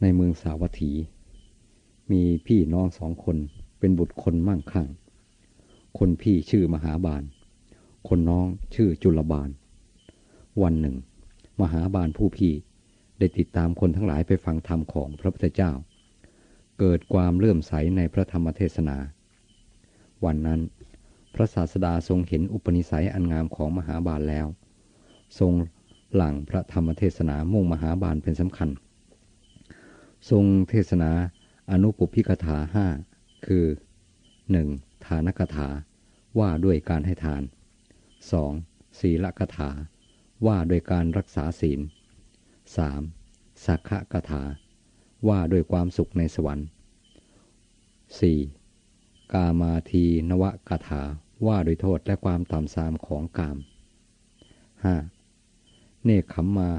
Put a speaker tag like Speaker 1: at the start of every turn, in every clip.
Speaker 1: ในเมืองสาวัตถี มีพี่น้องสองคนเป็นบุตรคนมั่งคั่ง คนพี่ชื่อมหาบาล คนน้องชื่อจุลบาล วันหนึ่ง มหาบาลผู้พี่ได้ติดตามคนทั้งหลายไปฟังธรรมของพระพุทธเจ้า เกิดความเลื่อมใสในพระธรรมเทศนา วันนั้น พระศาสดาทรงเห็นอุปนิสัยอันงามของมหาบาลแล้ว ทรงหลั่งพระธรรมเทศนามุ่งมหาบาลเป็นสำคัญ ทรงเทศนาอนุปุพิกถาห้าคือ 1. ทานกถา ว่าด้วยการให้ทาน 2. ศีลกถา ว่าด้วยการรักษาศีล 3. สักขะกถา ว่าด้วยความสุขในสวรรค์ 4. กามาทีนวะกถา ว่าด้วยโทษและความต่ำทรามของกาม 5. เนคขมมา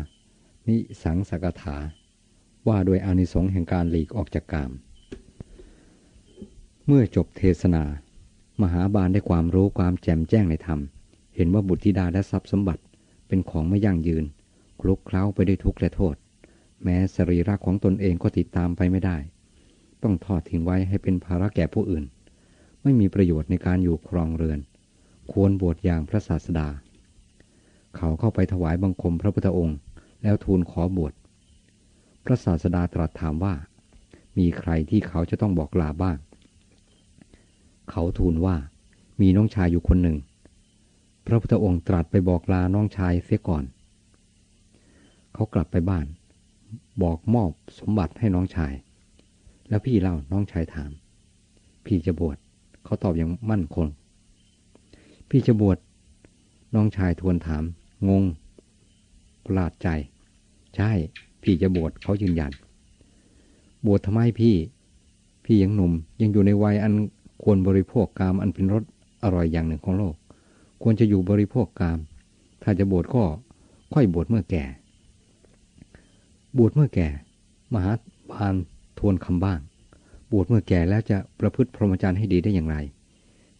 Speaker 1: นิสังสกถา ว่าด้วยอานิสงส์แห่งการหลีกออกจากกาม เมื่อจบเทศนา มหาบาลได้ความรู้ความแจ่มแจ้งในธรรม เห็นว่าบุตรธิดาและทรัพย์สมบัติเป็นของไม่ยั่งยืน คลุกเคล้าไปด้วยทุกข์และโทษ แม้สรีระของตนเองก็ติดตามไปไม่ได้ ต้องทอดทิ้งไว้ให้เป็นภาระแก่ผู้อื่น ไม่มีประโยชน์ในการอยู่ครองเรือน ควรบวชอย่างพระศาสดา เขาเข้าไปถวายบังคมพระพุทธองค์ แล้วทูลขอบวช พระศาสดาตรัสถามว่า มีใครที่เขาจะต้องบอกลาบ้าง เขาทูลว่ามีน้องชายอยู่คนหนึ่ง พระพุทธองค์ตรัสไปบอกลาน้องชายเสียก่อน เขากลับไปบ้าน บอกมอบสมบัติให้น้องชาย แล้วพี่เล่าน้องชายถาม พี่จะบวชเขาตอบอย่างมั่นคง พี่จะบวชน้องชายทวนถาม งงประหลาดใจ ใช่ พี่จะบวชเขายืนยัน บวชทำไมพี่ พี่ยังหนุ่มยังอยู่ในวัยอันควรบริโภคกามอันเป็นรสอร่อยอย่างหนึ่งของโลก ควรจะอยู่บริโภคกาม ถ้าจะบวชก็ค่อยบวชเมื่อแก่ บวชเมื่อแก่ มหาบาลทวนคำบ้าง บวชเมื่อแก่แล้วจะประพฤติพรหมจรรย์ให้ดีได้อย่างไร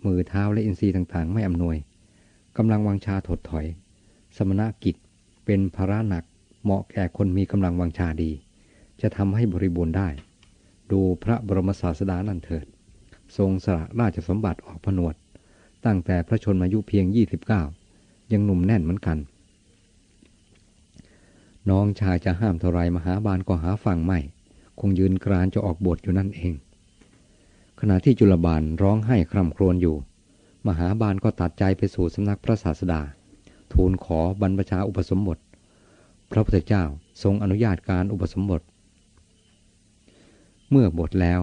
Speaker 1: มือเท้าและอินทรีย์ต่างๆ ไม่อำนวยกำลังวังชาถดถอย สมณกิจเป็นภาระหนัก เหมาะแก่คนมีกำลังวังชาดี จะทำให้บริบูรณ์ได้ ดูพระบรมศาสดานั่นเถิด ทรงสละราชสมบัติออกผนวด ตั้งแต่พระชนมายุเพียง 29 ยังหนุ่มแน่นเหมือนกัน น้องชายจะห้ามเท่าไรมหาบาลก็หาฟังไม่ คงยืนกรานจะออกบทอยู่นั่นเอง ขณะที่จุลบาลร้องไห้คร่ำครวญอยู่ มหาบาลก็ตัดใจไปสู่สำนักพระศาสดา ทูลขอบรรพชาอุปสมบท พระพุทธเจ้าทรงอนุญาตการอุปสมบท เมื่อบทแล้ว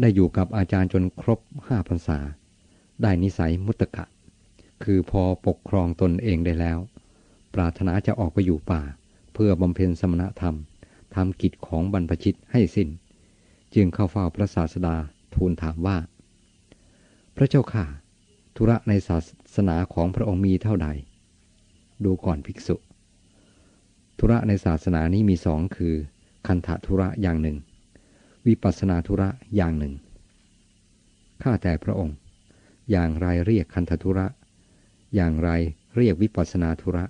Speaker 1: ได้อยู่กับอาจารย์จนครบห้าพรรษา ได้นิสัยมุตตะ คือพอปกครองตนเองได้แล้ว ปรารถนาจะออกไปอยู่ป่า เพื่อบำเพ็ญสมณธรรมทำกิจของบรรพชิตให้สิน้น จึงเข้าเฝ้าพระศาสดาทูลถามว่า พระเจ้าข่าธุระในศาสนาของพระองค์มีเท่าใด ดูก่อนภิกษุ ธุระในศาสนานี้มีสองคือ คันธธุระอย่างหนึ่ง วิปัสนาธุระอย่างหนึ่ง ข้าแต่พระองค์ อย่างไรเรียกคันธธุระ อย่างไรเรียกวิปัสนาธุระ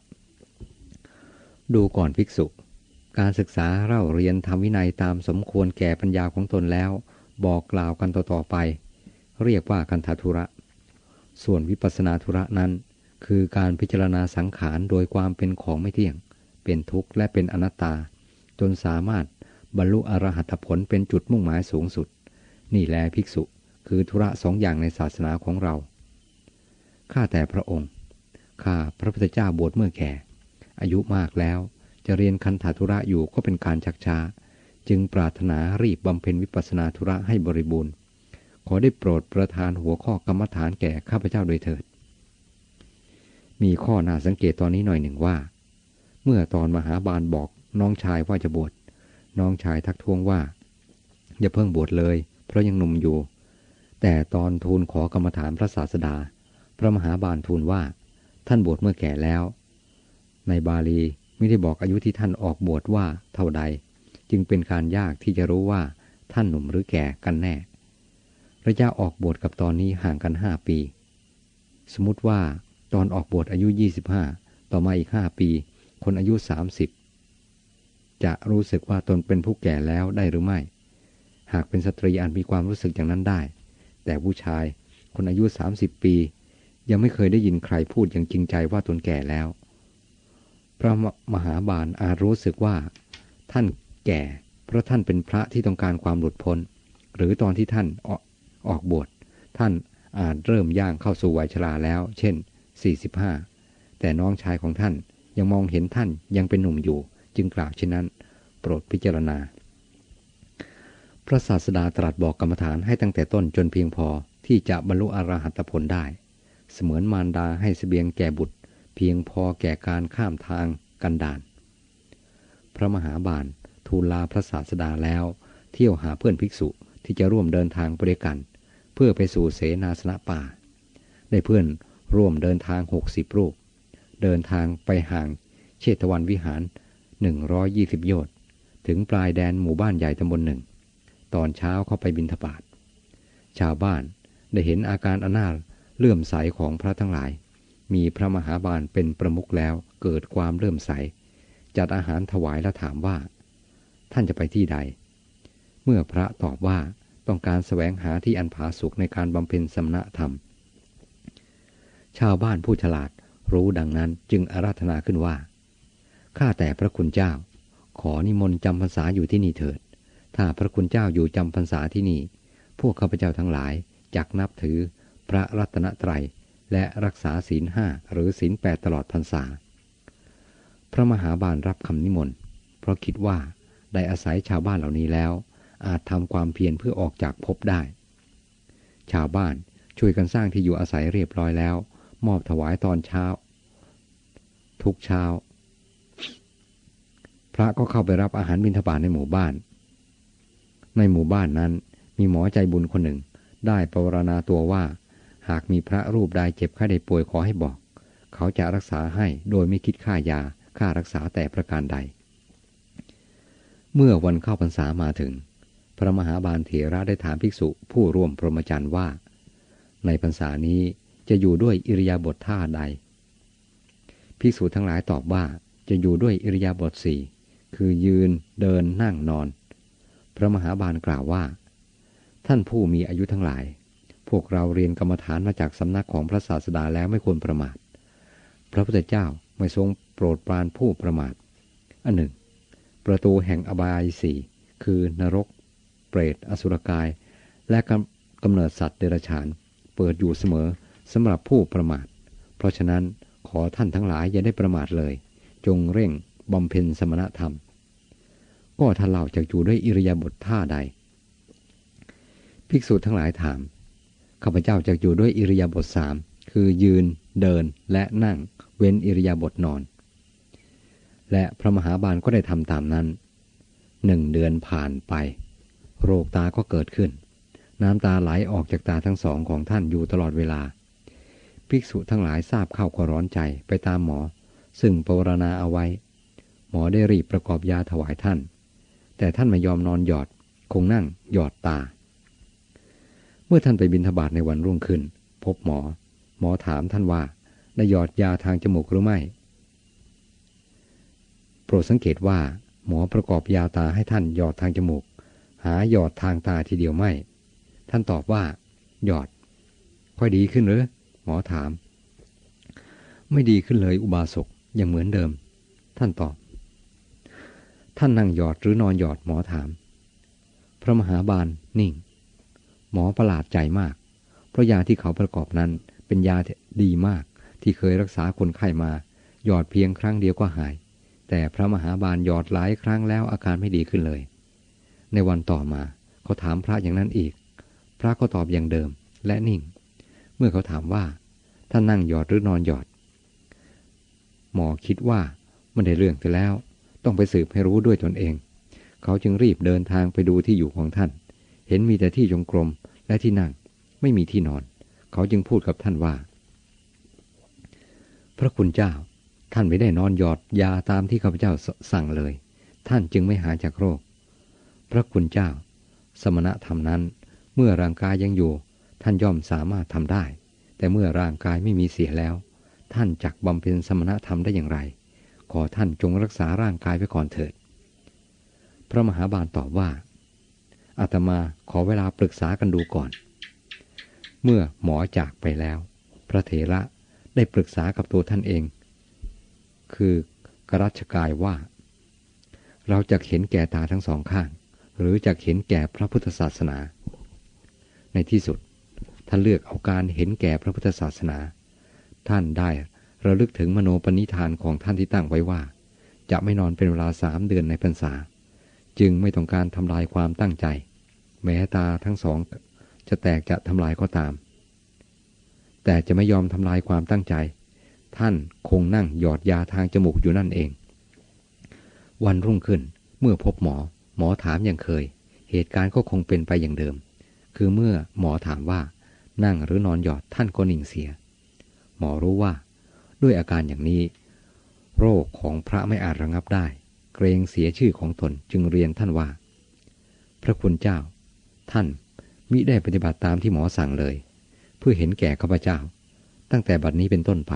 Speaker 1: ดูก่อนภิกษุ การศึกษาเล่าเรียนทำวินัยตามสมควรแก่ปัญญาของตนแล้ว บอกกล่าวกันต่อๆไป เรียกว่าคันธธุระ ส่วนวิปัสนาธุระนั้น คือการพิจารณาสังขารโดยความเป็นของไม่เที่ยง เป็นทุกข์และเป็นอนัตตา จนสามารถบรรลุอรหัตผลเป็นจุดมุ่งหมายสูงสุด นี่แลภิกษุคือธุระสองอย่างในศาสนาของเรา ข้าแต่พระองค์ ข้าพระพุทธเจ้าบวชเมื่อแก่ อายุมากแล้วจะเรียนคันธธุระอยู่ก็เป็นการชักช้า จึงปรารถนารีบบำเพ็ญวิปัสสนาธุระให้บริบูรณ์ ขอได้โปรดประทานหัวข้อกรรมฐานแก่ข้าพเจ้าโดยเถิด มีข้อน่าสังเกตตอนนี้หน่อยหนึ่งว่า เมื่อตอนมหาบาลบอกน้องชายว่าจะบวช น้องชายทักท้วงว่า อย่าเพิ่งบวชเลย เพราะยังหนุ่มอยู่ แต่ตอนทูลขอกรรมฐานพระศาสดา พระมหาบาลทูลว่า ท่านบวชเมื่อแก่แล้ว ในบาลีไม่ได้บอกอายุที่ท่านออกบวชว่าเท่าใด จึงเป็นการยากที่จะรู้ว่าท่านหนุ่มหรือแก่กันแน่ ระยะออกบวชกับตอนนี้ห่างกันห้าปี สมมติว่าตอนออกบวชอายุ 25 ต่อมาอีกห้าปี คนอายุ 30 จะรู้สึกว่าตนเป็นผู้แก่แล้วได้หรือไม่ หากเป็นสตรีอาจมีความรู้สึกอย่างนั้นได้ แต่ผู้ชายคนอายุ 30 ปี ยังไม่เคยได้ยินใครพูดอย่างจริงใจว่าตนแก่แล้ว พระมหาบาลอาจรู้สึกว่า ท่านแก่ เพราะท่านเป็นพระที่ต้องการความหลุดพ้น หรือตอนที่ท่านออกบวชท่านอาจเริ่มย่างเข้าสู่วัยชราแล้ว เช่น 45 แต่น้องชายของท่าน ยังมองเห็นท่านยังเป็นหนุ่มอยู่ จึงกล่าวเช่นนั้น โปรดพิจารณา พระศาสดาตรัสบอกกรรมฐานให้ตั้งแต่ต้นจนเพียงพอที่จะบรรลุอรหัตผลได้ เสมือนมารดาให้สเสบียงแก่บุตร เพียงพอแก่การข้ามทางกันดาน พระมหาบาลทูลลาพระศาสดาแล้ว เที่ยวหาเพื่อนภิกษุที่จะร่วมเดินทางไปด้วยกัน เพื่อไปสู่เสนาสนะป่า ได้เพื่อนร่วมเดินทางหกสิบรูป เดินทางไปห่างเชตวันวิหารหนึ่งร้อยยี่สิบโยชน์ถึงปลายแดนหมู่บ้านใหญ่ตำบลหนึ่ง ตอนเช้าเข้าไปบินทบาทชาวบ้านได้เห็นอาการอนาเลื่อมใสของพระทั้งหลาย มีพระมหาบาลเป็นประมุขแล้วเกิดความเลื่อมใส จัดอาหารถวายและถามว่า ท่านจะไปที่ใด เมื่อพระตอบว่าต้องการแสวงหาที่อันผาสุกในการบำเพ็ญสมณธรรม ชาวบ้านผู้ฉลาด รู้ดังนั้นจึงอาราธนาขึ้นว่า ข้าแต่พระคุณเจ้า ขอนิมนต์จำพรรษาอยู่ที่นี่เถิด ถ้าพระคุณเจ้าอยู่จำพรรษาที่นี่ พวกข้าพเจ้าทั้งหลายจักนับถือพระรัตนตรัยและรักษาศีลห้าหรือศีลแปดตลอดพรรษา พระมหาบาลรับคำนิมนต์ เพราะคิดว่าได้อาศัยชาวบ้านเหล่านี้แล้ว อาจทำความเพียรเพื่อออกจากภพได้ ชาวบ้านช่วยกันสร้างที่อยู่อาศัยเรียบร้อยแล้ว มอบถวายตอนเช้า ทุกเช้า พระก็เข้าไปรับอาหารบิณฑบาตในหมู่บ้าน ในหมู่บ้านนั้นมีหมอใจบุญคนหนึ่ง ได้ปรารณาตัวว่า หากมีพระรูปใดเจ็บไข้ได้ป่วยขอให้บอก เขาจะรักษาให้โดยไม่คิดค่ายาค่ารักษาแต่ประการใด เมื่อวันเข้าพรรษามาถึง พระมหาบาลเถระได้ถามภิกษุผู้ร่วมพรหมจรรย์ว่า ในพรรษานี้จะอยู่ด้วยอิริยาบถท่าใด ภิกษุทั้งหลายตอบว่าจะอยู่ด้วยอิริยาบถสี่คือยืนเดินนั่งนอน พระมหาบาลกล่าวว่า ท่านผู้มีอายุทั้งหลาย พวกเราเรียนกรรมฐานมาจากสำนักของพระศาสดาแล้วไม่ควรประมาท พระพุทธเจ้าไม่ทรงโปรดปรานผู้ประมาท อันหนึ่ง ประตูแห่งอบายสี่คือนรก เปรต อสุรกาย และกำเนิดสัตว์เดรัจฉาน เปิดอยู่เสมอสำหรับผู้ประมาท เพราะฉะนั้น ขอท่านทั้งหลายอย่าได้ประมาทเลย จงเร่งบำเพ็ญสมณธรรม ก็ท่านเล่าจากอยู่ด้วยอิริยาบถท่าใด ภิกษุทั้งหลายถามข้าพเจ้าจะอยู่ด้วยอิริยาบถสามคือยืนเดินและนั่งเว้นอิริยาบถนอน และพระมหาบาลก็ได้ทำตามนั้นหนึ่งเดือนผ่านไป โรคตาก็เกิดขึ้น น้ำตาไหลออกจากตาทั้งสองของท่านอยู่ตลอดเวลา ภิกษุทั้งหลายทราบเข้าก็ร้อนใจไปตามหมอ ซึ่งปรารณาเอาไว้ หมอได้รีบประกอบยาถวายท่าน แต่ท่านไม่ยอมนอนหยอด คงนั่งหยอดตา เมื่อท่านไปบินทบาทในวันรุ่งขึ้น พบหมอ หมอถามท่านว่าได้หยอดยาทางจมูกหรือไม่ โปรดสังเกตว่า หมอประกอบยาตาให้ท่านหยอดทางจมูก หาหยอดทางตาทีเดียวไม่ ท่านตอบว่า หยอด ค่อยดีขึ้นหรือ หมอถาม ไม่ดีขึ้นเลยอุบาสกยังเหมือนเดิม ท่านตอบ ท่านนั่งหยอดหรือนอนหยอดหมอถาม พระมหาบาลนิ่ง หมอประหลาดใจมาก เพราะยาที่เขาประกอบนั้นเป็นยาดีมากที่เคยรักษาคนไข้มา หยอดเพียงครั้งเดียวก็หาย แต่พระมหาบาลหยอดหลายครั้งแล้วอาการไม่ดีขึ้นเลย ในวันต่อมาเขาถามพระอย่างนั้นอีก พระก็ตอบอย่างเดิมและนิ่ง มื่อเขาถามว่าท่านนั่งหยอดหรือนอนหยอด หมอคิดว่ามันได้เรื่องไปแล้ว ต้องไปสืบให้รู้ด้วยตนเอง เขาจึงรีบเดินทางไปดูที่อยู่ของท่าน เห็นมีแต่ที่จงกรมและที่นั่ง ไม่มีที่นอน เขาจึงพูดกับท่านว่า พระคุณเจ้า ท่านไม่ได้นอนหยอดยาตามที่ข้าพเจ้าสั่งเลย ท่านจึงไม่หายจากโรค พระคุณเจ้า สมณธรรมนั้น เมื่อร่างกายยังอยู่ ท่านย่อมสามารถทำได้ แต่เมื่อร่างกายไม่มีเสียแล้ว ท่านจักบำเพ็ญสมณธรรมได้อย่างไร ขอท่านจงรักษาร่างกายไว้ก่อนเถิด พระมหาบาลตอบว่าอาตมาขอเวลาปรึกษากันดูก่อน เมื่อหมอจากไปแล้ว พระเถระได้ปรึกษากับตัวท่านเอง คือกรัชกายว่า เราจะเห็นแก่ตาทั้งสองข้าง หรือจะเห็นแก่พระพุทธศาสนา ในที่สุด ท่านเลือกเอาการเห็นแก่พระพุทธศาสนา ท่านได้ระลึกถึงมโนปณิธานของท่านที่ตั้งไว้ว่า จะไม่นอนเป็นเวลาสามเดือนในพรรษา จึงไม่ต้องการทำลายความตั้งใจ แม้ตาทั้งสองจะแตกจะทำลายก็ตาม แต่จะไม่ยอมทำลายความตั้งใจ ท่านคงนั่งหยอดยาทางจมูกอยู่นั่นเอง วันรุ่งขึ้นเมื่อพบหมอ หมอถามอย่างเคย เหตุการณ์ก็คงเป็นไปอย่างเดิม คือเมื่อหมอถามว่า นั่งหรือนอนหยอดท่านก็นิ่งเสีย หมอรู้ว่า ด้วยอาการอย่างนี้ โรคของพระไม่อาจระงับได้ เกรงเสียชื่อของตนจึงเรียนท่านว่า พระคุณเจ้า ท่านมิได้ปฏิบัติตามที่หมอสั่งเลย เพื่อเห็นแก่ข้าพเจ้า ตั้งแต่บัดนี้เป็นต้นไป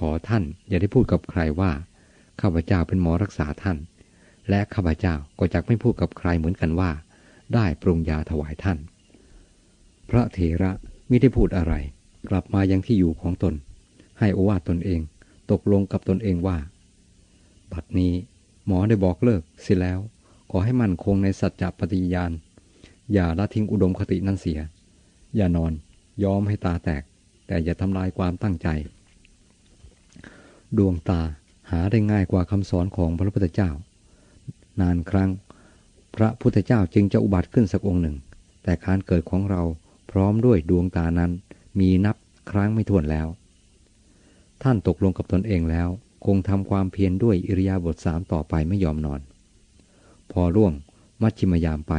Speaker 1: ขอท่านอย่าได้พูดกับใครว่าข้าพเจ้าเป็นหมอรักษาท่าน และข้าพเจ้าก็จะไม่พูดกับใครเหมือนกันว่า ได้ปรุงยาถวายท่าน พระเถระ มิได้พูดอะไร กลับมายังที่อยู่ของตน ให้โอวาตนเอง ตกลงกับตนเองว่า บัดนี้หมอได้บอกเลิกเสียแล้ว ขอให้มั่นคงในสัจจะปฏิญาณ อย่าละทิ้งอุดมคตินั่นเสีย อย่านอนยอมให้ตาแตก แต่อย่าทำลายความตั้งใจ ดวงตาหาได้ง่ายกว่าคำสอนของพระพุทธเจ้า นานครั้ง พระพุทธเจ้าจึงจะอุบัติขึ้นสักองค์หนึ่ง แต่การเกิดของเรา พร้อมด้วยดวงตานั้นมีนับครั้งไม่ถ้วนแล้ว ท่านตกลงกับตนเองแล้ว คงทำความเพียรด้วยอิริยาบถสามต่อไปไม่ยอมนอน พอร่วงมัชชิมยามไป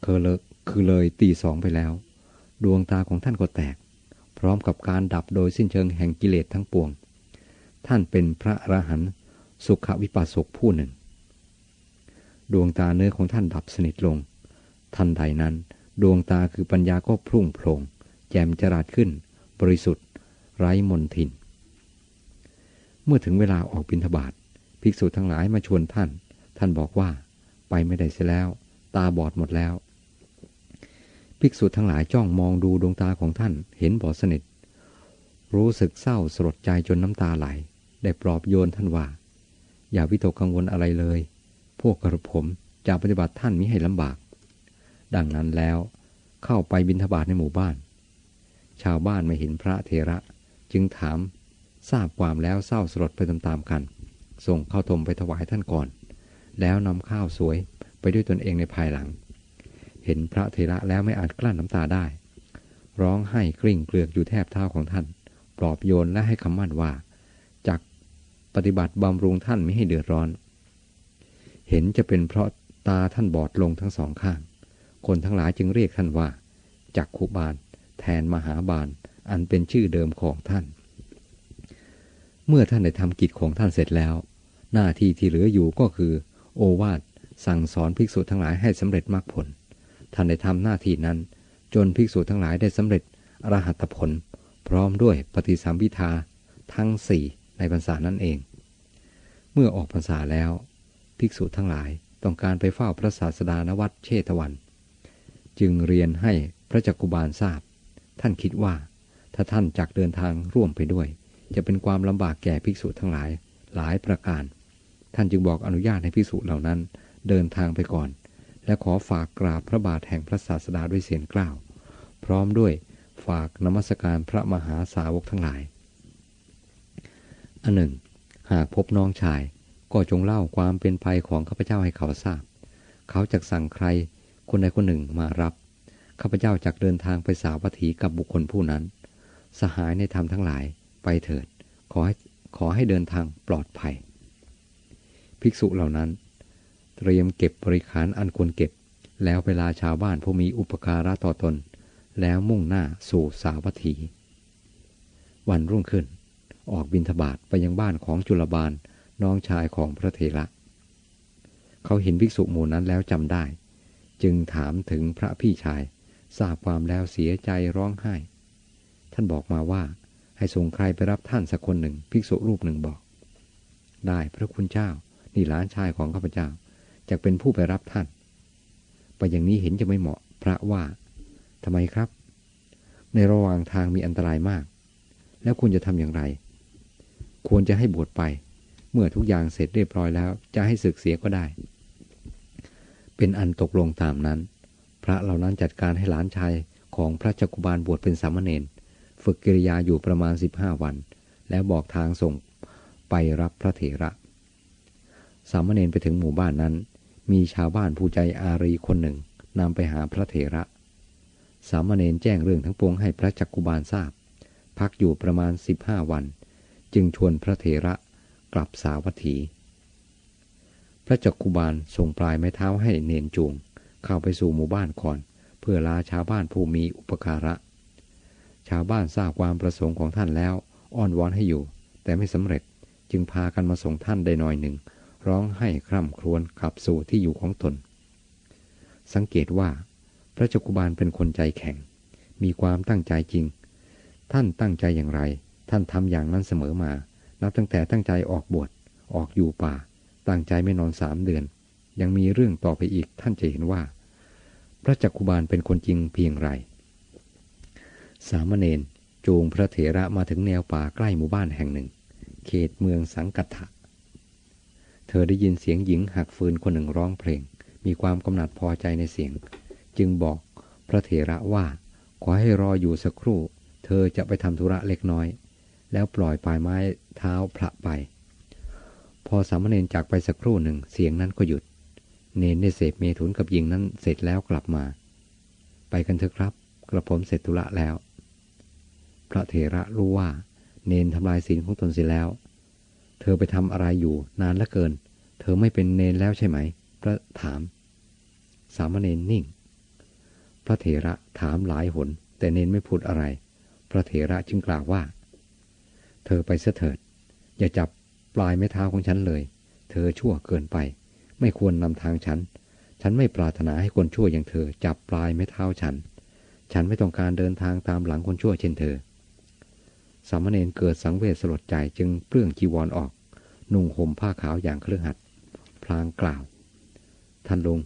Speaker 1: เคอเลคือเลยตีสองไปแล้ว ดวงตาของท่านก็แตก พร้อมกับการดับโดยสิ้นเชิงแห่งกิเลสทั้งปวง ท่านเป็นพระอรหันต์สุขวิปัสสกผู้หนึ่ง ดวงตาเนื้อของท่านดับสนิทลง ทันใดนั้น ดวงตาคือปัญญาก็พุ่งโพลงแจ่มจราดขึ้น บริสุทธิ์ ไร้มนทิน เมื่อถึงเวลาออกบิณฑบาตภิกษุทั้งหลายมาชวนท่าน ท่านบอกว่า ไปไม่ได้เสียแล้ว ตาบอดหมดแล้ว ภิกษุทั้งหลายจ้องมองดูดวงตาของท่านเห็นบอดสนิท รู้สึกเศร้าสลดใจจนน้ำตาไหล ได้ปลอบโยนท่านว่า อย่าวิตกกังวลอะไรเลย พวกกระผมจะปฏิบัติท่านมิให้ลำบาก ดังนั้นแล้วเข้าไปบิณฑบาตในหมู่บ้าน ชาวบ้านไม่เห็นพระเทระจึงถามทราบความแล้วเศร้าสลดไปตามๆกัน ส่งข้าวตมไปถวายท่านก่อน แล้วนำข้าวสวยไปด้วยตนเองในภายหลัง เห็นพระเทระแล้วไม่อาจกลั้นน้ำตาได้ ร้องไห้กริ่งเกลือกอยู่แทบเท้าของท่าน ปลอบโยนและให้คำมั่นว่าจักปฏิบัติบำรุงท่านไม่ให้เดือดร้อน เห็นจะเป็นเพราะตาท่านบอดลงทั้งสองข้าง คนทั้งหลายจึงเรียกท่านว่า จักขุบาล แทนมหาบาล อันเป็นชื่อเดิมของท่าน เมื่อท่านได้ทำกิจของท่านเสร็จแล้ว หน้าที่ที่เหลืออยู่ก็คือ โอวาทสั่งสอนภิกษุทั้งหลายให้สำเร็จมรรคผล ท่านได้ทำหน้าที่นั้น จนภิกษุทั้งหลายได้สำเร็จอรหัตผล พร้อมด้วยปฏิสัมพิทาทั้งสี่ในพรรษานั่นเอง เมื่อออกพรรษาแล้ว ภิกษุทั้งหลายต้องการไปเฝ้าพระศาสดานวัดเชตวัน จึงเรียนให้พระจักกุบาลทราบ ท่านคิดว่า ถ้าท่านจักเดินทางร่วมไปด้วย จะเป็นความลำบากแก่ภิกษุทั้งหลายหลายประการ ท่านจึงบอกอนุญาตให้ภิกษุเหล่านั้น เดินทางไปก่อน และขอฝากกราบพระบาทแห่งพระศาสดาด้วยเสียงกล่าว พร้อมด้วยฝากนมัสการพระมหาสาวกทั้งหลาย อันหนึ่ง หากพบน้องชายก็จงเล่าความเป็นภัยของข้าพเจ้าให้เขาทราบ เขาจะสั่งใคร คนใดคนหนึ่งมารับ ข้าพเจ้าจะเดินทางไปสาวัตถีกับบุคคลผู้นั้น สหายในธรรมทั้งหลายไปเถิด ขอให้ขอให้เดินทางปลอดภัย ภิกษุเหล่านั้น เตรียมเก็บบริขารอันควรเก็บ แล้วเวลาชาวบ้านผู้มีอุปการะต่อตน แล้วมุ่งหน้าสู่สาวัตถี วันรุ่งขึ้น ออกบินทบาทไปยังบ้านของจุลบาลน้องชายของพระเทระ เขาเห็นภิกษุหมู่นั้นแล้วจำได้ จึงถามถึงพระพี่ชาย ทราบความแล้วเสียใจร้องไห้ ท่านบอกมาว่าให้ส่งใครไปรับท่านสักคนหนึ่ง ภิกษุรูปหนึ่งบอก ได้พระคุณเจ้า นี่หลานชายของข้าพเจ้าจะเป็นผู้ไปรับท่าน ไปอย่างนี้เห็นจะไม่เหมาะ พระว่าทำไมครับ ในระหว่างทางมีอันตรายมาก แล้วคุณจะทำอย่างไร ควรจะให้บวชไป เมื่อทุกอย่างเสร็จเรียบร้อยแล้ว จะให้ศึกเสียก็ได้ เป็นอันตกลงตามนั้น พระเหล่านั้นจัดการให้หลานชายของพระจักกุบาลบวชเป็นสามเณรฝึกกิริยาอยู่ประมาณสิบห้าวัน แล้วบอกทางส่งไปรับพระเถระ สามเณรไปถึงหมู่บ้านนั้น มีชาวบ้านผู้ใจอารีคนหนึ่งนำไปหาพระเถระ สามเณรแจ้งเรื่องทั้งปวงให้พระจักกุบาลทราบ พักอยู่ประมาณสิบห้าวัน จึงชวนพระเถระกลับสาวัตถี พระจักกุบาลส่งปลายไม้เท้าให้เนนจูง เข้าไปสู่หมู่บ้านก่อน เพื่อลาชาวบ้านผู้มีอุปการะ ชาวบ้านทราบความประสงค์ของท่านแล้ว อ้อนวอนให้อยู่ แต่ไม่สำเร็จจึงพากันมาส่งท่านได้หน่อยหนึ่ง ร้องให้คร่ำครวญกลับสู่ที่อยู่ของตน สังเกตว่า พระจักกุบาลเป็นคนใจแข็ง มีความตั้งใจจริง ท่านตั้งใจอย่างไร ท่านทำอย่างนั้นเสมอมา นับตั้งแต่ตั้งใจออกบวชออกอยู่ป่า ตั้งใจไม่นอนสามเดือน ยังมีเรื่องต่อไปอีกท่านจะเห็นว่า พระจักกุบาลเป็นคนจริงเพียงไร สามเณรจูงพระเถระมาถึงแนวป่าใกล้หมู่บ้านแห่งหนึ่ง เขตเมืองสังกัตถะเธอได้ยินเสียงหญิงหักฟืนคนหนึ่งร้องเพลง มีความกำหนัดพอใจในเสียง จึงบอกพระเถระว่า ขอให้รออยู่สักครู่ เธอจะไปทำธุระเล็กน้อย แล้วปล่อยปลายไม้เท้าพระไป พอสามเณรจากไปสักครู่หนึ่งเสียงนั้นก็หยุด เนนได้เสพเมถุนกับหญิงนั้นเสร็จแล้วกลับมา ไปกันเถอะครับ กระผมเสร็จธุระแล้ว พระเถระรู้ว่า เนนทำลายศีลของตนเสียแล้ว เธอไปทำอะไรอยู่นานเหลือเกิน เธอไม่เป็นเนนแล้วใช่ไหม พระถาม สามเณรนิ่ง พระเถระถามหลายหน แต่เนนไม่พูดอะไร พระเถระจึงกล่าวว่า เธอไปเสถิด อย่าจับ ปลายไม้เท้าของฉันเลย เธอชั่วเกินไป ไม่ควรนำทางฉัน ฉันไม่ปรารถนาให้คนชั่วอย่างเธอจับปลายไม้เท้าฉัน ฉันไม่ต้องการเดินทางตามหลังคนชั่วเช่นเธอ สามเณรเกิดสังเวชสลดใจจึงเปลื้องจีวรออกนุ่งห่มผ้าขาวอย่างเครือหัด พลางกล่าว ท่านลุง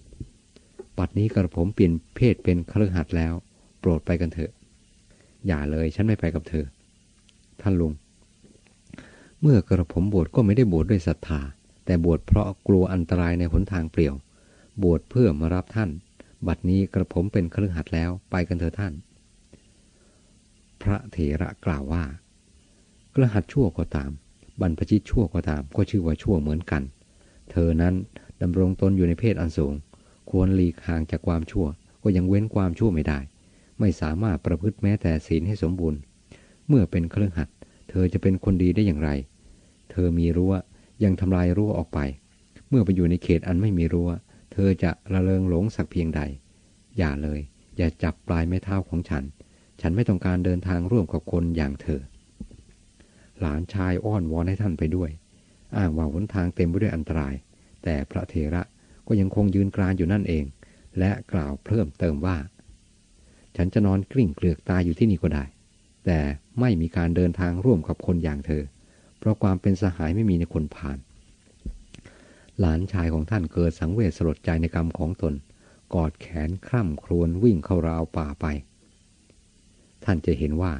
Speaker 1: ปัดนี้กระผมเปลี่ยนเพศเป็นเครือหัดแล้ว โปรดไปกันเถอะ อย่าเลยฉันไม่ไปกับเธอ ท่านลุง เมื่อกระผมบวชก็ไม่ได้บวชดด้วยศรัทธา แต่บวชเพราะกลัวอันตรายในหนทางเปลี่ยว บวชเพื่อมารับท่าน บัดนี้กระผมเป็นเครือหัดแล้วไปกันเถอะท่าน พระเถระกล่าวว่า กระหัดชั่วก็ตาม บรรพชิตชั่วก็ตาม ก็ชื่อว่าชั่วเหมือนกัน เธอนั้นดำรงตนอยู่ในเพศอันสูง ควรหลีกห่างจากความชั่ว ก็ยังเว้นความชั่วไม่ได้ ไม่สามารถประพฤติแม้แต่ศีลให้สมบูรณ์ เมื่อเป็นเครื่องหัด เธอจะเป็นคนดีได้อย่างไร เธอมีรั้วยังทำลายรั้วออกไป เมื่อไปอยู่ในเขตอันไม่มีรั้ว เธอจะระเริงหลงสักเพียงใด อย่าเลย อย่าจับปลายไม้เท้าของฉัน ฉันไม่ต้องการเดินทางร่วมกับคนอย่างเธอ หลานชายอ้อนวอนให้ท่านไปด้วย อ้างว่าหนทางเต็มไปด้วยอันตราย แต่พระเถระก็ยังคงยืนกรานอยู่นั่นเอง และกล่าวเพิ่มเติมว่า ฉันจะนอนกลิ้งเกลือกตายอยู่ที่นี่ก็ได้ แต่ไม่มีการเดินทางร่วมกับคนอย่างเธอ เพราะความเป็นสหายไม่มีในคนผ่าน หลานชายของท่านเกิดสังเวชสลดใจในกรรมของตน กอดแขนคร่ำครวญวิ่งเข้าราวป่าไป ท่านจะเห็นว่า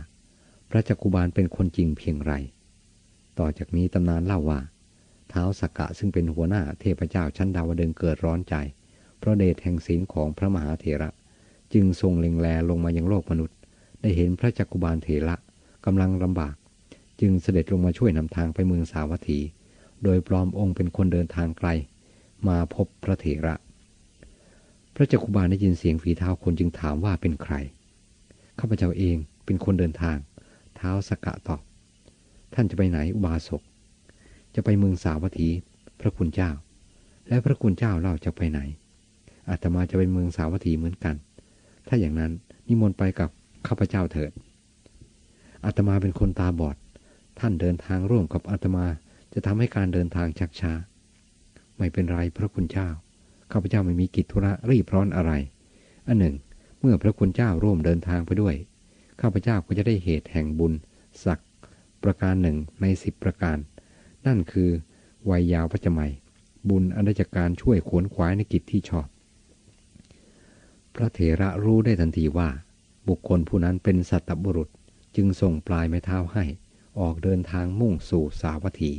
Speaker 1: พระจักกุบาลเป็นคนจริงเพียงไร ต่อจากนี้ตำนานเล่าว่า เท้าสกกะซึ่งเป็นหัวหน้าเทพเจ้าชั้นดาวดึงเกิดร้อนใจ เพราะเดชแห่งศีลของพระมหาเถระ จึงทรงเล็งแลลงมายังโลกมนุษย์ ได้เห็นพระจักกุบาลเถระกำลังลำบาก จึงเสด็จลงมาช่วยนำทางไปเมืองสาวัตถี โดยปลอมองค์เป็นคนเดินทางไกล มาพบพระเถระ พระจักกุบาลได้ยินเสียงฝีเท้าคนจึงถามว่าเป็นใครข้าพเจ้าเองเป็นคนเดินทาง เท้าสกกะตอบ ท่านจะไปไหนอุบาสก จะไปเมืองสาวัตถี พระคุณเจ้า และพระคุณเจ้าเล่าจะไปไหนอาตมาจะไปเมืองสาวัตถีเหมือนกัน ถ้าอย่างนั้นนิมนต์ไปกับ ข้าพเจ้าเถิดอาตมาเป็นคนตาบอด ท่านเดินทางร่วมกับอาตมาจะทำให้การเดินทางชักช้า ไม่เป็นไรพระคุณเจ้า ข้าพเจ้าไม่มีกิจธุระรีบร้อนอะไร อันหนึ่ง เมื่อพระคุณเจ้าร่วมเดินทางไปด้วย ข้าพเจ้าก็จะได้เหตุแห่งบุญสักประการหนึ่งในสิบประการ นั่นคือวัยยาวพระจมัยบบุญอันได้จากการช่วยขวนขวายในกิจที่ชอบ พระเถระรู้ได้ทันทีว่า บุคคลผู้นั้นเป็นสัตบุรุษจึงส่งปลายไม้เท้าให้ ออกเดินทางมุ่งสู่สาวัตถี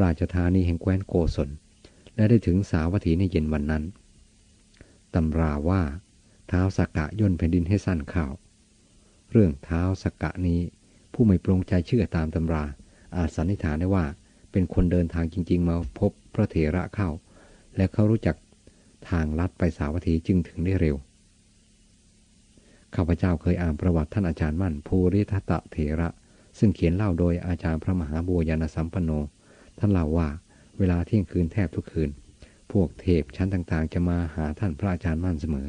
Speaker 1: ราชธานีแห่งแคว้นโกศล และได้ถึงสาวัตถีในเย็นวันนั้นตำราว่าเท้าสกกะย่นแผ่นดินให้สั้นข่าว เรื่องเท้าสกกะนี้ผู้ไม่ปรงใจเชื่อตามตำรา อาจสันนิษฐานได้ว่าเป็นคนเดินทางจริง ๆ มาพบพระเถระเข้า และเขารู้จักทางลัดไปสาวัตถีจึงถึงได้เร็ว ข้าพเจ้าเคยอ่านประวัติท่านอาจารย์มั่นภูริทัตเถระ ซึ่งเขียนเล่าโดยอาจารย์พระมหาบัวยานสัมปันโน ท่านเล่าว่าเวลาเที่ยงคืนแทบทุกคืน พวกเทพชั้นต่างๆ จะมาหาท่านพระอาจารย์มั่นเสมอ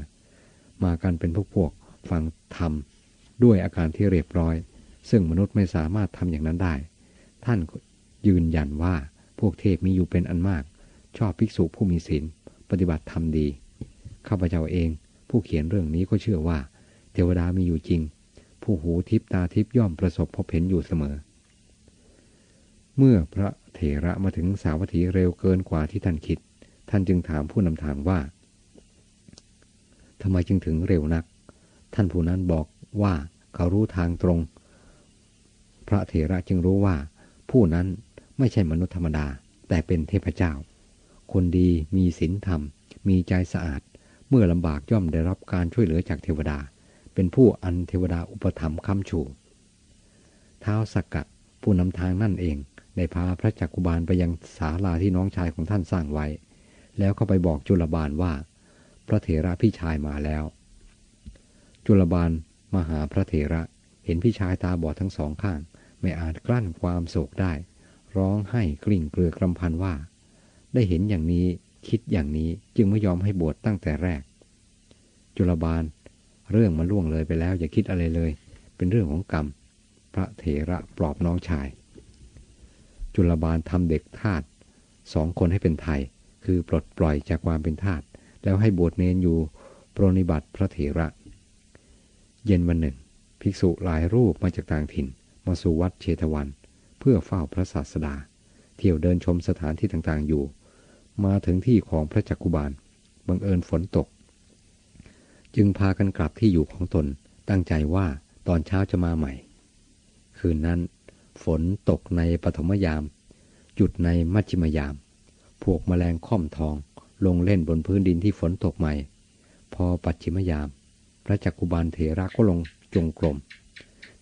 Speaker 1: มากันเป็นพวกพวกฟังธรรมด้วยอาการที่เรียบร้อย ซึ่งมนุษย์ไม่สามารถทำอย่างนั้นได้ ท่านยืนยันว่าพวกเทพมีอยู่เป็นอันมาก ชอบภิกษุผู้มีศีลปฏิบัติธรรมดีข้าพเจ้าเอง ผู้เขียนเรื่องนี้ก็เชื่อว่า เทวดามีอยู่จริง ผู้หูทิพตาทิพย่อมประสบพบเห็นอยู่เสมอ เมื่อพระเถระมาถึงสาวัตถีเร็วเกินกว่าที่ท่านคิด ท่านจึงถามผู้นำทางว่าทำไมจึงถึงเร็วนัก ท่านผู้นั้นบอกว่าเขารู้ทางตรง พระเถระจึงรู้ว่า ผู้นั้นไม่ใช่มนุษย์ธรรมดา แต่เป็นเทพเจ้า คนดีมีศีลธรรม มีใจสะอาด เมื่อลำบากย่อมได้รับการช่วยเหลือจากเทวดา เป็นผู้อันเทวดาอุปถัมภ์คำชู ท้าวสักกะผู้นำทางนั่นเองได้พาพระจักกุบาลไปยังศาลาที่น้องชายของท่านสร้างไว้ แล้วก็ไปบอกจุลบาลว่า พระเถระพี่ชายมาแล้ว จุลบาลมหาพระเถระเห็นพี่ชายตาบอดทั้งสองข้าง ไม่อาจกลั้นความโศกได้ ร้องไห้กลิ่งเกลือกรำพันว่า ได้เห็นอย่างนี้คิดอย่างนี้จึงไม่ยอมให้บวชตั้งแต่แรก จุลบาล เรื่องมันล่วงเลยไปแล้วอย่าคิดอะไรเลย เป็นเรื่องของกรรม พระเถระปลอบน้องชาย จุลบาลทำเด็กทาสสองคนให้เป็นไทย คือปลดปล่อยจากความเป็นทาสแล้วให้บวชเนนอยู่ปรนิบัติพระเถระ เย็นวันหนึ่ง ภิกษุหลายรูปมาจากต่างถิ่น มาสู่วัดเชตวัน เพื่อเฝ้าพระศาสดา เที่ยวเดินชมสถานที่ต่างๆอยู่ มาถึงที่ของพระจักกุบาลบังเอิญฝนตก จึงพากันกลับที่อยู่ของตน ตั้งใจว่าตอนเช้าจะมาใหม่ คืนนั้น ฝนตกในปฐมยาม หยุดในมัชชิมยาม พวกมแมลงค่อมทอง ลงเล่นบนพื้นดินที่ฝนตกใหม่ พอปัจฉิมยาม พระจักกุบาลเถระก็ลงจงกรม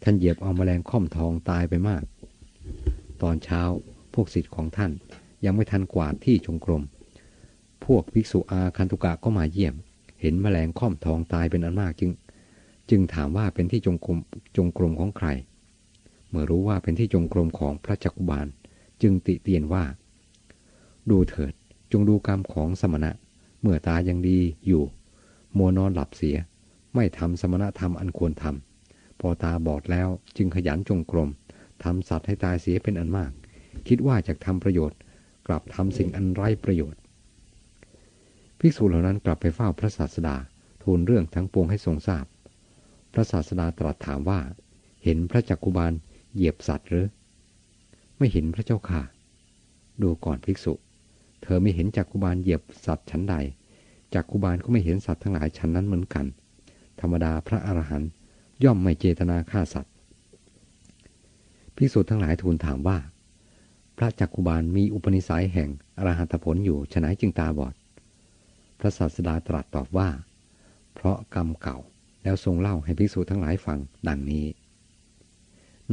Speaker 1: ท่านเหยียบเอามแมลงค่อมทองตายไปมาก ตอนเช้าพวกศิษย์ของท่านยังไม่ทันกวาดที่จงกรม พวกภิกษุอาคันตุกะก็มาเยี่ยม เห็นแมลงค่อมทองตายเป็นอันมากจึง จึงถามว่าเป็นที่จงกรมจงกรมของใคร เมื่อรู้ว่าเป็นที่จงกรมของพระจักกุบาล จึงติเตียนว่า ดูเถิดจงดูกรรมของสมณะ เมื่อตายังดีอยู่ มัวนอนหลับเสีย ไม่ทำสมณะธรรมอันควรทำพอตาบอดแล้วจึงขยันจงกรมทำสัตว์ให้ตายเสียเป็นอันมาก คิดว่าจะทำประโยชน์ กลับทำสิ่งอันไร้ประโยชน์ ภิกษุเหล่านั้นกลับไปเฝ้าพระศาสดาทูลเรื่องทั้งปวงให้ทรงทราบ พระศาสดาตรัสถามว่า เห็นพระจักกุบาลเหยียบสัตว์หรือ ไม่เห็นพระเจ้าค่ะ ดูก่อนภิกษุ เธอไม่เห็นจักกุบาลเหยียบสัตว์ชั้นใดจักกุบาลก็ไม่เห็นสัตว์ทั้งหลายชั้นนั้นเหมือนกัน ธรรมดาพระอรหันต์ย่อมไม่เจตนาฆ่าสัตว์ ภิกษุทั้งหลายทูลถามว่า พระจักกุบาลมีอุปนิสัยแห่งอรหัตผลอยู่ฉนัยจึงตาบอด พระศาสดาตรัสตอบว่า เพราะกรรมเก่าแล้วทรงเล่าให้ภิกษุทั้งหลายฟังดังนี้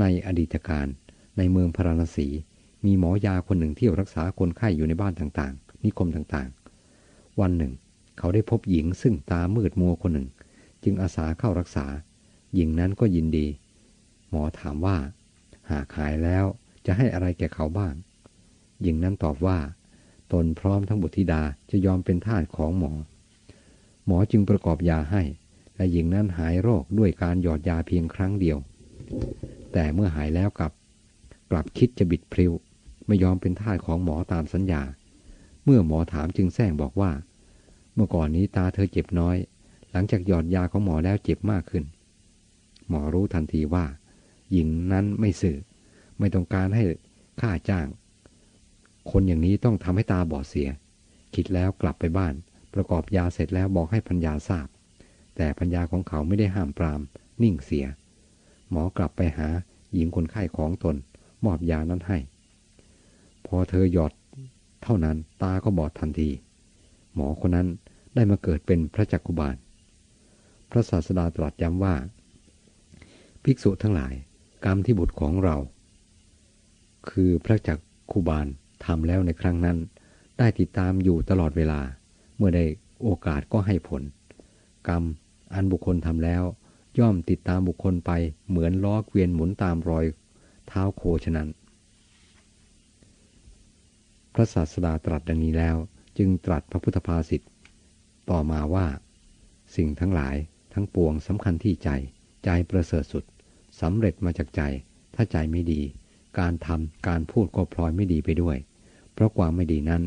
Speaker 1: ในอดีตการในเมืองพาราณสี มีหมอยาคนหนึ่งที่รักษาคนไข้อยู่ในบ้านต่างๆ นิคมต่างๆ วันหนึ่ง เขาได้พบหญิงซึ่งตามืดมัวคนหนึ่ง จึงอาสาเข้ารักษา หญิงนั้นก็ยินดี หมอถามว่า หากหายแล้วจะให้อะไรแก่เขาบ้าง หญิงนั้นตอบว่า ตนพร้อมทั้งบุตรธิดาจะยอมเป็นทาสของหมอ หมอจึงประกอบยาให้ และหญิงนั้นหายโรคด้วยการหยอดยาเพียงครั้งเดียว แต่เมื่อหายแล้วกลับ กลับคิดจะบิดพริ้วไม่ยอมเป็นทาสของหมอตามสัญญา เมื่อหมอถามจึงแซงบอกว่า เมื่อก่อนนี้ตาเธอเจ็บน้อย หลังจากหยอดยาของหมอแล้วเจ็บมากขึ้น หมอรู้ทันทีว่า หญิงนั้นไม่สื่อ ไม่ต้องการให้ค่าจ้าง คนอย่างนี้ต้องทำให้ตาบอดเสีย คิดแล้วกลับไปบ้าน ประกอบยาเสร็จแล้วบอกให้พัญญาทราบ แต่พัญญาของเขาไม่ได้ห้ามปราม นิ่งเสีย หมอกลับไปหาหญิงคนไข้ของตน มอบยานั้นให้ พอเธอหยอด เท่านั้นตาก็บอดทันที หมอคนนั้นได้มาเกิดเป็นพระจักกุบาล พระศาสดาตรัสย้ำว่า ภิกษุทั้งหลาย กรรมที่บุตรของเรา คือพระจักคุบาล ทำแล้วในครั้งนั้น ได้ติดตามอยู่ตลอดเวลา เมื่อได้โอกาสก็ให้ผล กรรมอันบุคคลทำแล้ว ย่อมติดตามบุคคลไปเหมือนล้อเกวียนหมุนตามรอย เท้าโคฉะนั้น พระศาสดาตรัสดังนี้แล้ว จึงตรัสพระพุทธภาษิตต่อมาว่า สิ่งทั้งหลายทั้งปวงสำคัญที่ใจ ใจประเสริฐสุดสำเร็จมาจากใจ ถ้าใจไม่ดี การทำการพูดก็พลอยไม่ดีไปด้วย เพราะความไม่ดีนั้น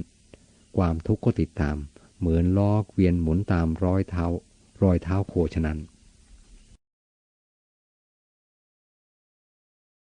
Speaker 1: ความทุกข์ก็ติดตาม เหมือนล้อเกวียนหมุนตามรอยเท้ารอยเท้าโคฉะนั้น